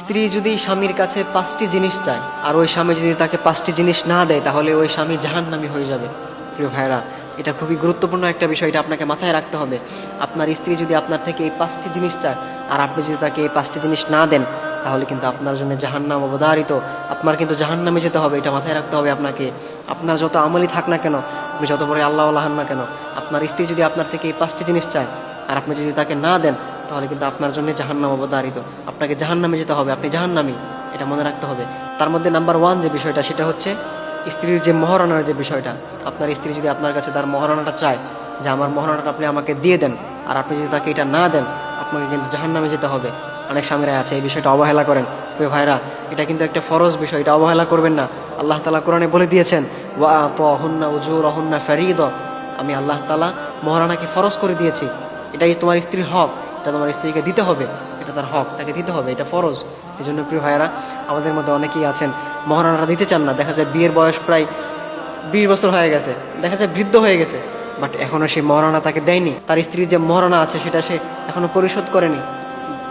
স্ত্রী যদি স্বামীর কাছে পাঁচটি জিনিস চায়, আর ওই স্বামী যদি তাকে পাঁচটি জিনিস না দেয়, তাহলে ওই স্বামী জাহান্নামী হয়ে যাবে। প্রিয় ভাইরা এটা খুবই গুরুত্বপূর্ণ একটা বিষয়, এটা আপনাকে মাথায় রাখতে হবে। আপনার স্ত্রী যদি আপনার থেকে এই পাঁচটি জিনিস চায়, আর আপনি যদি তাকে এই পাঁচটি জিনিস না দেন, তাহলে কিন্তু আপনার জন্য জাহান্নাম অবধারিত। আপনার কিন্তু জাহান্নামে যেতে হবে, এটা মাথায় রাখতে হবে আপনাকে। আপনার যত আমলই থাক না কেন, আপনি যত বড় আল্লাহ আল্লাহান না কেন, আপনার স্ত্রী যদি আপনার থেকে এই পাঁচটি জিনিস চায়, আর আপনি যদি তাকে না দেন তাহলে কিন্তু আপনার জন্য জাহান্নাম অবধারিত। আপনাকে জাহান্নামে যেতে হবে, আপনি জাহান্নামি, এটা মনে রাখতে হবে। তার মধ্যে নাম্বার ওয়ান যে বিষয়টা, সেটা হচ্ছে স্ত্রীর যে মহারণার যে বিষয়টা। আপনার স্ত্রী যদি আপনার কাছে তার মহারণাটা চায় যে আমার মহারণাটা আপনি আমাকে দিয়ে দেন, আর আপনি যদি তাকে এটা না দেন, আপনাকে কিন্তু জাহান্নামে যেতে হবে। অনেক স্বামীরা আছে, এই বিষয়টা অবহেলা করেন। প্রিয় ভাইরা এটা কিন্তু একটা ফরজ বিষয়, এটা অবহেলা করবেন না। আল্লাহ তালা কোরআনে বলে দিয়েছেন, ওয়া তো অহন্না উজুর অহন্না ফেরিদ। আমি আল্লাহ তালা মহারানাকে ফরজ করে দিয়েছি। এটাই তোমার স্ত্রীর হক। এটা তোমার স্ত্রীকে দিতে হবে, এটা তার হক, তাকে দিতে হবে, এটা ফরজ। এই জন্য প্রিয় ভাইয়েরা, আমাদের মধ্যে অনেকেই আছেন, মহারানারা দিতে চান না। দেখা যায় বিয়ের বয়স প্রায় বিশ বছর হয়ে গেছে, দেখা যায় বৃদ্ধ হয়ে গেছে বাট এখনও সেই মহারণা তাকে দেয়নি। তার স্ত্রীর যে মহারণা আছে, সেটা সে এখনও পরিশোধ করেনি।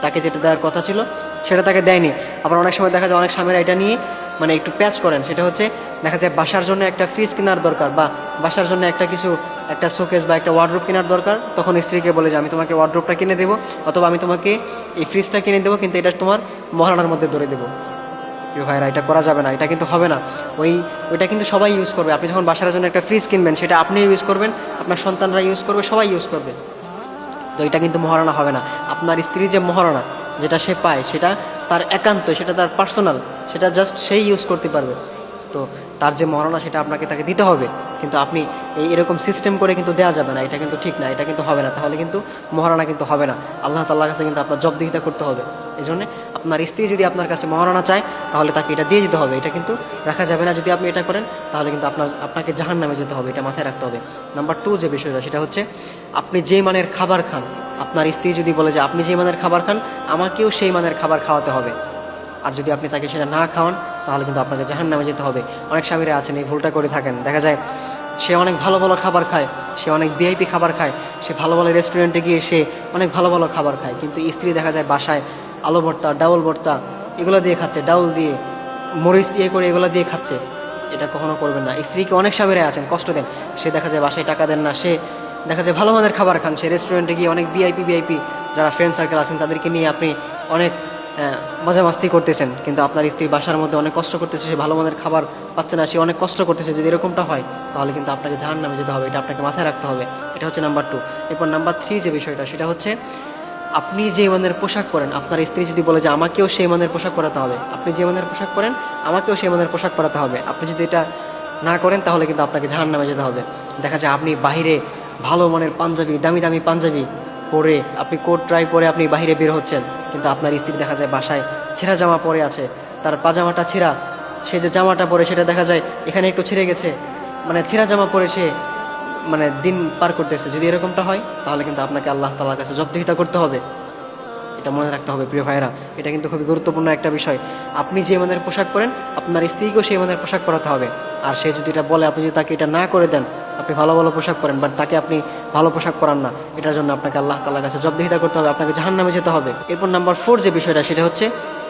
তাকে যেটা দেওয়ার কথা ছিল, সেটা তাকে দেয়নি। আবার অনেক সময় দেখা যায় অনেক স্বামীরা এটা নিয়ে মানে একটু প্যাচ করেন, সেটা হচ্ছে দেখা যায় বাসার জন্য একটা ফ্রিজ কেনার দরকার বা বাসার জন্য একটা কিছু, একটা শোকেস বা একটা ওয়ার্ড্রোপ কেনার দরকার, তখন স্ত্রীকে বলে যে আমি তোমাকে ওয়ার্ড্রোপটা কিনে দেবো, অথবা আমি তোমাকে এই ফ্রিজটা কিনে দেবো, কিন্তু এটা তোমার মহারানার মধ্যে ধরে দেবো। প্রিয় ভাইরা, এটা করা যাবে না, এটা কিন্তু হবে না। ওই, ওইটা কিন্তু সবাই ইউজ করবে। আপনি যখন বাসার জন্য একটা ফ্রিজ কিনবেন, সেটা আপনি ইউজ করবেন, আপনার সন্তানরা ইউজ করবে, সবাই ইউজ করবে। তো এটা কিন্তু মহারণা হবে না। আপনার স্ত্রীর যে মহারণা যেটা সে পায়, সেটা তার একান্ত, সেটা তার পার্সোনাল সেটা জাস্ট সেই ইউজ করতে পারবে। তো তার যে মরণা, সেটা আপনাকে তাকে দিতে হবে। কিন্তু আপনি এই এরকম সিস্টেম করে কিন্তু দেওয়া যাবে না, এটা কিন্তু ঠিক না, এটা কিন্তু হবে না। তাহলে কিন্তু মহারণা কিন্তু হবে না। আল্লাহ তাল্লাহ কাছে কিন্তু আপনার জবদিহিতা করতে হবে। এই জন্যে আপনার স্ত্রী যদি আপনার কাছে মহারণা চায়, তাহলে তাকে এটা দিয়ে দিতে হবে। এটা কিন্তু রাখা যাবে না যদি আপনি এটা করেন, তাহলে কিন্তু আপনার, আপনাকে জাহান নামে যেতে হবে, এটা মাথায় রাখতে হবে। নাম্বার টু যে বিষয়টা, সেটা হচ্ছে আপনি যে মানের খাবার খান, আপনার স্ত্রী যদি বলে যে আপনি যে মানের খাবার খান, আমাকেও সেই মানের খাবার খাওয়াতে হবে। আর যদি আপনি তাকে সেটা না খাওয়ান, তাহলে কিন্তু আপনাকে জাহান নামে যেতে হবে। অনেক স্বামীরা আছেন, এই ভুলটা করে থাকেন। দেখা যায় সে অনেক ভালো ভালো খাবার খায়, সে অনেক ভিআইপি খাবার খায়, সে ভালো ভালো রেস্টুরেন্টে গিয়ে সে অনেক ভালো ভালো খাবার খায়। কিন্তু স্ত্রী দেখা যায় বাসায় আলো ভর্তা, ডাউল ভর্তা, এগুলো দিয়ে খাচ্ছে, ডাউল দিয়ে মরিচ ইয়ে করে এগুলো দিয়ে খাচ্ছে। এটা কখনো করবেন না। স্ত্রীকে অনেক স্বামীরা আছেন, কষ্ট দেন। সে দেখা যায় বাসায় টাকা দেন না, সে দেখা যায় ভালো মানের খাবার খান। সে রেস্টুরেন্টে গিয়ে অনেক ভিআইপি ভিআইপি যারা ফ্রেন্ড সার্কেল আছেন, তাদেরকে নিয়ে আপনি অনেক মজা মাস্তি করতেছেন, কিন্তু আপনার স্ত্রী বাসার মধ্যে অনেক কষ্ট করতেছে, সে ভালো মানের খাবার পাচ্ছে না, সে অনেক কষ্ট করতেছে, যদি এরকমটা হয়, তাহলে কিন্তু আপনাকে জাহান নামে যেতে হবে, এটা আপনাকে মাথায় রাখতে হবে। এটা হচ্ছে নাম্বার টু এরপর নাম্বার থ্রি যে বিষয়টা, সেটা হচ্ছে আপনি যে মানের পোশাক পরেন, আপনার স্ত্রী যদি বলে যে আমাকেও সেই মানের পোশাক পরাতে হবে, আপনি যে মানের পোশাক পরেন, আমাকেও সেই মানের পোশাক পরাতে হবে। আপনি যদি এটা না করেন, তাহলে কিন্তু আপনাকে জাহান নামে যেতে হবে। দেখা যায় আপনি বাইরে ভালো মানের পাঞ্জাবি, দামি দামি পাঞ্জাবি পরে আপনি কোট ট্রাই পরে আপনি বাইরে বের হচ্ছেন কিন্তু আপনার স্ত্রী দেখা যায় বাসায় ছেঁড়া জামা পরে আছে, তার পাজামাটা ছেঁড়া, সে যে জামাটা পরে সেটা দেখা যায় এখানে একটু ছিঁড়ে গেছে মানে ছেঁড়া জামা পরে সে মানে দিন পার করতেছে যদি এরকমটা হয়, তাহলে কিন্তু আপনাকে আল্লাহ তালার কাছে জবদিহিতা করতে হবে। এটা মনে রাখতে হবে, প্রিয় ভাইরা এটা কিন্তু খুবই গুরুত্বপূর্ণ একটা বিষয়। আপনি যে মানের পোশাক পরেন, আপনার স্ত্রীকেও সেই মানের পোশাক পরাতে হবে। আর সে যদি এটা বলে, আপনি যদি তাকে এটা না করে দেন আপনি ভালো ভালো পোশাক পরেন বাট তাকে আপনি ভালো পোশাক পরান না। এটার জন্য আপনাকে আল্লাহ তালার কাছে জবদিহিতা করতে হবে, আপনাকে জাহান নামে যেতে হবে। এরপর নাম্বার ফোর যে বিষয়টা, সেটা হচ্ছে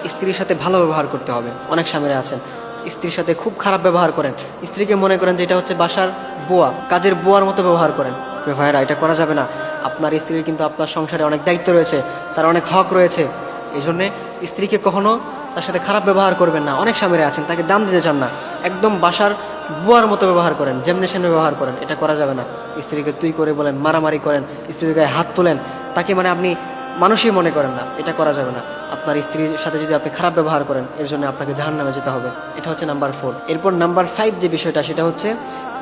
স্ত্রীর সাথে ভালো ব্যবহার করতে হবে। অনেক স্বামীরা আছেন, স্ত্রীর সাথে খুব খারাপ ব্যবহার করেন। স্ত্রীকে মনে করেন যে এটা হচ্ছে বাসার বোয়া, কাজের বোয়ার মতো ব্যবহার করেন। ভাইরা এটা করা যাবে না। আপনার স্ত্রীর কিন্তু আপনার সংসারে অনেক দায়িত্ব রয়েছে, তার অনেক হক রয়েছে। এই জন্যে স্ত্রীকে কখনো তার সাথে খারাপ ব্যবহার করবেন না। অনেক স্বামীরা আছেন, তাকে দাম দিতে চান না। একদম বাসার বুয়ার মতো ব্যবহার করেন, যেমনি সেমনি ব্যবহার করেন, এটা করা যাবে না। স্ত্রীকে তুই করে বলেন, মারামারি করেন, স্ত্রীর গায়ে হাত তোলেন, তাকে মানে আপনি মানুষই মনে করেন না, এটা করা যাবে না। আপনার স্ত্রীর সাথে যদি আপনি খারাপ ব্যবহার করেন, এর জন্য আপনাকে জাহান নামে যেতে হবে। এটা হচ্ছে নাম্বার ফোর এরপর নাম্বার ফাইভ যে বিষয়টা, সেটা হচ্ছে,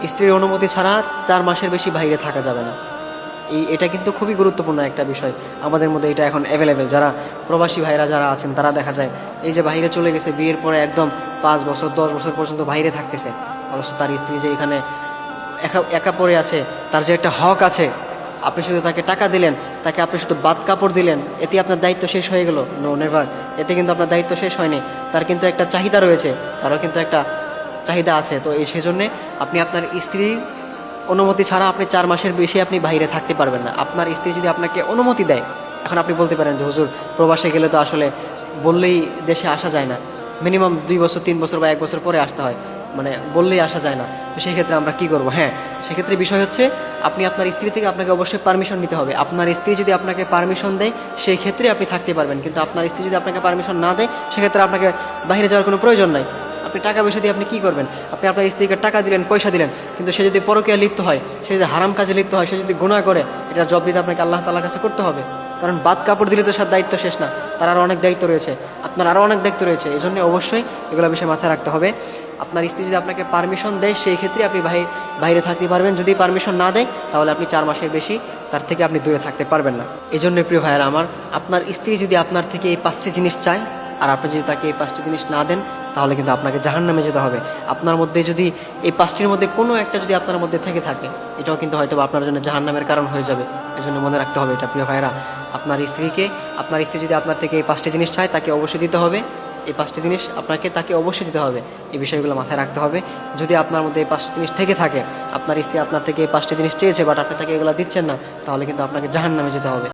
স্ত্রীর অনুমতি ছাড়া চার মাসের বেশি বাইরে থাকা যাবে না। এই, এটা কিন্তু খুবই গুরুত্বপূর্ণ একটা বিষয়। আমাদের মধ্যে এটা এখন অ্যাভেলেবেল যারা প্রবাসী ভাইরা যারা আছেন, তারা দেখা যায়, এই যে বাইরে চলে গেছে, বিয়ের পরে একদম পাঁচ বছর, দশ বছর পর্যন্ত বাইরে থাকতেছে। অথচ তার স্ত্রী যে এখানে একা একা পড়ে আছে, তার যে একটা হক আছে, আপনি শুধু তাকে টাকা দিলেন, তাকে আপনি শুধু বাদ কাপড় দিলেন, এতে আপনার দায়িত্ব শেষ হয়ে গেল? নো নেভার এতে কিন্তু আপনার দায়িত্ব শেষ হয়নি। তার কিন্তু একটা চাহিদা রয়েছে, তারও কিন্তু একটা চাহিদা আছে। তো এই সেজন্যে আপনি আপনার স্ত্রীর অনুমতি ছাড়া আপনি চার মাসের বেশি আপনি বাইরে থাকতে পারবেন না। আপনার স্ত্রী যদি আপনাকে অনুমতি দেয়, এখন আপনি বলতে পারেন যে, হুজুর, প্রবাসে গেলে তো আসলে বললেই দেশে আসা যায় না। মিনিমাম দুই বছর, তিন বছর বা এক বছর পরে আসতে হয়। মানে বললেই আসা যায় না। তো সেই ক্ষেত্রে আমরা কি করব? হ্যাঁ সেক্ষেত্রে বিষয় হচ্ছে, আপনি আপনার স্ত্রী থেকে আপনাকে অবশ্যই পারমিশন নিতে হবে। আপনার স্ত্রী যদি আপনাকে পারমিশন দেয় সেই ক্ষেত্রে আপনি থাকতে পারবেন। কিন্তু আপনার স্ত্রী যদি আপনাকে পারমিশন না দেয়, সেক্ষেত্রে আপনাকে বাইরে যাওয়ার কোনো প্রয়োজন নাই। আপনি টাকা পয়সা দিয়ে আপনি কী করবেন? আপনি আপনার স্ত্রীকে টাকা দিলেন, পয়সা দিলেন, কিন্তু সে যদি পরকীয়া লিপ্ত হয়, সে যদি হারাম কাজে লিপ্ত হয়, সে যদি গুণা করে, এটা জব দিতে আপনাকে আল্লাহ তালার কাছে করতে হবে। কারণ বাদ কাপড় দিলে তো সার দায়িত্ব শেষ না, তার আরও অনেক দায়িত্ব রয়েছে। আপনার আরও অনেক দায়িত্ব রয়েছে এই জন্য অবশ্যই এগুলো বিষয়ে মাথায় রাখতে হবে। আপনার স্ত্রী যদি আপনাকে পারমিশন দেয়, সেই ক্ষেত্রে আপনি বাহি- বাইরে থাকতে পারবেন। যদি পারমিশন না দেয়, তাহলে আপনি চার মাসের বেশি তার থেকে আপনি দূরে থাকতে পারবেন না। এই জন্য প্রিয় ভাইয়েরা আমার, আপনার স্ত্রী যদি আপনার থেকে এই পাঁচটি জিনিস চায়, আর আপনি যদি তাকে এই পাঁচটি জিনিস না দেন তাহলে কিন্তু আপনাকে জাহান নামে যেতে হবে। আপনার মধ্যে যদি, এই পাঁচটির মধ্যে কোনো একটা যদি আপনার মধ্যে থেকে থাকে, এটাও কিন্তু হয়তো আপনার জন্য জাহান নামের কারণ হয়ে যাবে। এই জন্য মনে রাখতে হবে এটা, প্রিয় ভাইরা আপনার স্ত্রীকে, আপনার স্ত্রী যদি আপনার থেকে এই পাঁচটি জিনিস চায়, তাকে অবশ্যই দিতে হবে। এই পাঁচটি জিনিস আপনাকে, তাকে অবশ্যই দিতে হবে। এই বিষয়গুলো মাথায় রাখতে হবে। যদি আপনার মধ্যে এই পাঁচটি জিনিস থেকে থাকে, আপনার স্ত্রী আপনার থেকে এই পাঁচটি জিনিস চেয়েছে বাট আপনি তাকে এগুলো দিচ্ছেন না, তাহলে কিন্তু আপনাকে জাহান নামে যেতে হবে।